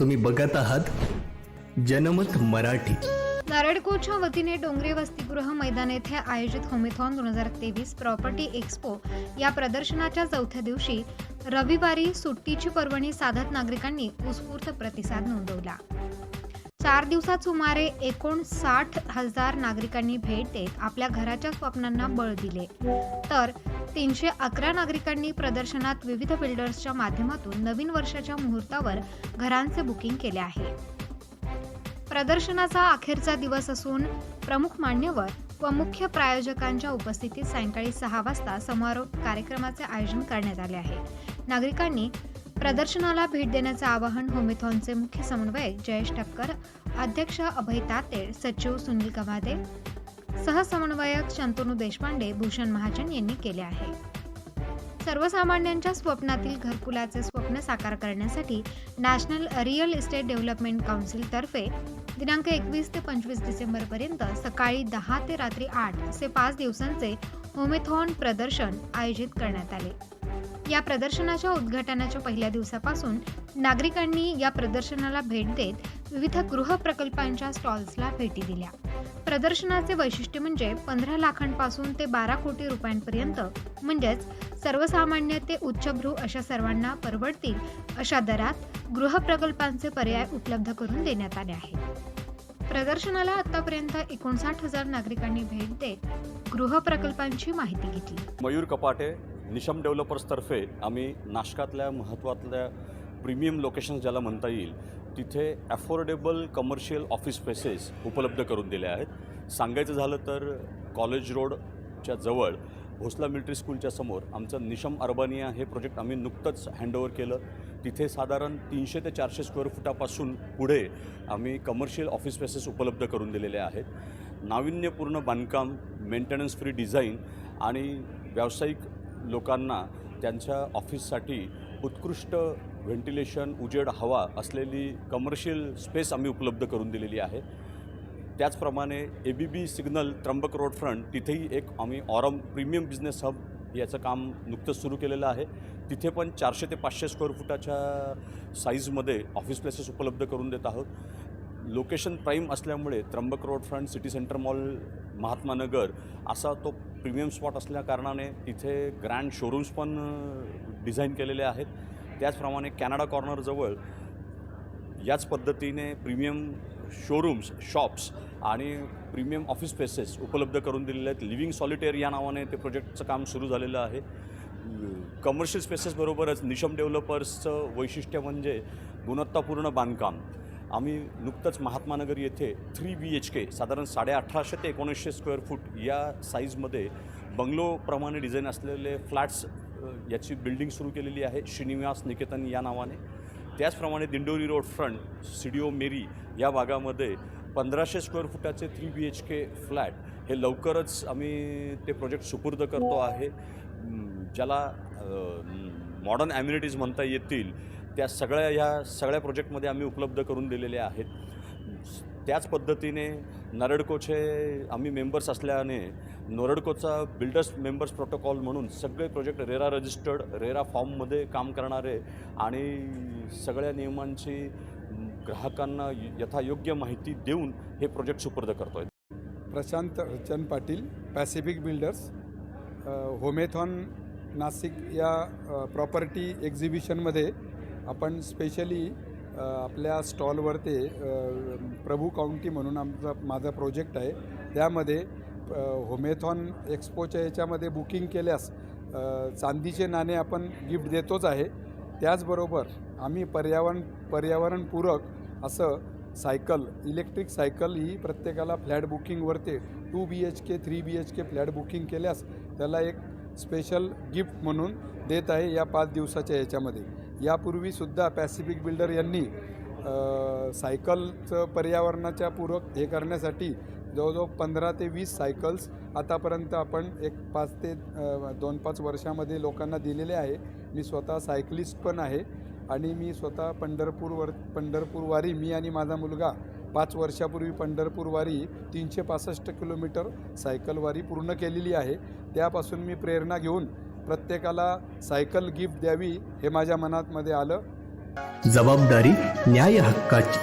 तुम्ही बघत आहात जनमत मराठी. नारळकोटच्या वतीने डोंगरे वसतिगृह मैदान येथे आयोजित होमेथॉन दोन हजार तेवीस प्रॉपर्टी एक्स्पो या प्रदर्शनाच्या चौथ्या दिवशी रविवारी सुट्टीची पर्वणी साधत नागरिकांनी उत्स्फूर्त प्रतिसाद नोंदवला. चार दिवसात सुमारे एकोणसाठ हजार नागरिकांनी भेट देत आपल्या घराच्या स्वप्नांना बळ दिले. तर तीनशे अकरा नागरिकांनी प्रदर्शनात विविध बिल्डर्सच्या माध्यमातून नवीन वर्षाच्या मुहूर्तावर घरांचे बुकिंग केले आहे. प्रदर्शनाचा अखेरचा दिवस असून प्रमुख मान्यवर व मुख्य प्रायोजकांच्या उपस्थितीत सायंकाळी सहा वाजता समारोप कार्यक्रमाचे आयोजन करण्यात आले आहे. नागरिकांनी प्रदर्शनाला भेट देण्याचं आवाहन होमेथॉनचे मुख्य समन्वयक जयेश ठक्कर अध्यक्ष अभय ताते सचिव सुनील गवादे सहसमन्वयक शंतनू देशपांडे भूषण महाजन यांनी केले आहे. सर्वसामान्यांच्या स्वप्नातील घरकुलाचे स्वप्न साकार करण्यासाठी नॅशनल रिअल इस्टेट डेव्हलपमेंट काउन्सिलतर्फे दिनांक एकवीस ते पंचवीस डिसेंबरपर्यंत सकाळी दहा ते रात्री आठ असे पाच दिवसांचे होमेथॉन प्रदर्शन आयोजित करण्यात आले. या प्रदर्शनाच्या उद्घाटनाच्या पहिल्या दिवसापासून नागरिकांनी या प्रदर्शनाला भेट देत विविध गृह प्रकल्पांच्या स्टॉल्सला भेटी दिल्या. प्रदर्शनाचे वैशिष्ट्य म्हणजे पंधरा लाखांपासून ते बारा कोटी रुपयांपर्यंत म्हणजेच सर्वसामान्य ते उच्चभ्रू अशा सर्वांना परवडतील अशा दरात गृह प्रकल्पांचे पर्याय उपलब्ध करून देण्यात आले आहेत. प्रदर्शनाला आतापर्यंत एकोणसाठ हजार नागरिकांनी भेट देत गृह प्रकल्पांची माहिती घेतली. मयूर कपाटे निशम डेव्हलपर्सतर्फे आम्ही नाशकातल्या महत्त्वातल्या प्रीमियम लोकेशन्स ज्याला म्हणता येईल तिथे ॲफोर्डेबल कमर्शियल ऑफिस स्पेसेस उपलब्ध करून दिले आहेत. सांगायचं झालं तर कॉलेज रोडच्या जवळ भोसला मिलिटरी स्कूलच्या समोर आमचं निशम अर्बानिया हे प्रोजेक्ट आम्ही नुकतंच हँडओव्हर केलं. तिथे साधारण तीनशे ते चारशे स्क्वेअर फुटापासून पुढे आम्ही कमर्शियल ऑफिस स्पेसेस उपलब्ध करून दिलेले आहेत. नाविन्यपूर्ण बांधकाम मेंटेनन्स फ्री डिझाईन आणि व्यावसायिक लोकांना त्यांच्या ऑफिससाठी उत्कृष्ट व्हेंटिलेशन उजेड हवा असलेली कमर्शियल स्पेस आम्ही उपलब्ध करून दिलेली आहे. त्याचप्रमाणे A B B signal Trimbak road front तिथेही एक आम्ही ऑरम प्रीमियम बिझनेस हब याचं काम नुकतंच सुरू केलेलं आहे. तिथे पण चारशे ते पाचशे स्क्वेअर फुटाच्या साईजमध्ये ऑफिस प्लेसेस उपलब्ध करून देत आहोत. लोकेशन प्राईम असल्यामुळे Trimbak road front city centre mall Mahatma Nagar असा तो प्रीमियम स्पॉट असल्या कारणाने तिथे ग्रँड शोरूम्स पण डिझाईन केलेले आहेत. त्याचप्रमाणे कॅनडा कॉर्नरजवळ याच पद्धतीने प्रीमियम शोरूम्स शॉप्स आणि प्रीमियम ऑफिस स्पेसेस उपलब्ध करून दिलेले आहेत. लिव्हिंग सॉलिटेअर या नावाने ते प्रोजेक्टचं काम सुरू झालेलं आहे. कमर्शियल स्पेसेसबरोबरच निशम डेव्हलपर्सचं वैशिष्ट्य म्हणजे गुणवत्तापूर्ण बांधकाम. आम्ही नुकतंच महात्मानगर येथे थ्री बी एच के साधारण साडे अठराशे ते एकोणीसशे स्क्वेअर फूट या साईजमध्ये बंगलोप्रमाणे डिझाईन असलेले फ्लॅट्स याची बिल्डिंग सुरू केलेली आहे श्रीनिवास निकेतन या नावाने. त्याचप्रमाणे दिंडोरी रोड फ्रंट सिडिओ मेरी या भागामध्ये पंधराशे स्क्वेअर फुटाचे three B H K flat हे लवकरच आम्ही ते प्रोजेक्ट सुपूर्द करतो आहे. ज्याला मॉडर्न ॲम्युनिटीज म्हणता येतील त्या सगळ्या ह्या सगळ्या प्रोजेक्टमध्ये आम्ही उपलब्ध करून दिलेले आहेत. त्याच पद्धतीने नरडकोचे आम्ही मेंबर्स असल्याने नोरडकोचा बिल्डर्स मेंबर्स प्रोटोकॉल म्हणून सगळे प्रोजेक्ट रेरा रजिस्टर्ड रेरा फॉर्ममध्ये काम करणारे आणि सगळ्या नियमांची ग्राहकांना यथायोग्य माहिती देऊन हे प्रोजेक्ट सुपूर्द करतो आहे Prashant Rachan Patil Pacific builders homethon Nashik या प्रॉपर्टी एक्झिबिशनमध्ये आपण स्पेशली आपल्या स्टॉलवर ते प्रभू काउंटी म्हणून आमचा माझा प्रोजेक्ट आहे. त्यामध्ये होमेथॉन एक्सपोच्या याच्यामध्ये बुकिंग केल्यास चांदीचे नाणे आपण गिफ्ट देतोच आहे. त्याचबरोबर आम्ही पर्यावरण पर्यावरणपूरक असं सायकल इलेक्ट्रिक सायकल ही प्रत्येकाला flat बुकिंगवरती two B H K three B H K flat booking केल्यास त्याला एक स्पेशल गिफ्ट म्हणून देत आहे या पाच दिवसाच्या याच्यामध्ये. यापूर्वीसुद्धा पॅसिफिक बिल्डर यांनी सायकलचं पर्यावरणाच्या पूरक हे करण्यासाठी जवळजवळ पंधरा ते वीस सायकल्स आतापर्यंत आपण एक पाच ते दोन पाच वर्षामध्ये लोकांना दिलेले आहे. मी स्वतः सायकलिस्ट पण आहे आणि मी स्वतः पंढरपूरवर पंढरपूरवारी मी आणि माझा मुलगा पाच वर्षापूर्वी पंढरपूरवारी तीनशे पासष्ट किलोमीटर सायकलवारी पूर्ण केलेली आहे. त्यापासून मी प्रेरणा घेऊन प्रत्येकाला सायकल गिफ्ट द्यावी हे माझ्या मनातमध्ये आलं. जबाबदारी न्याय हक्काची.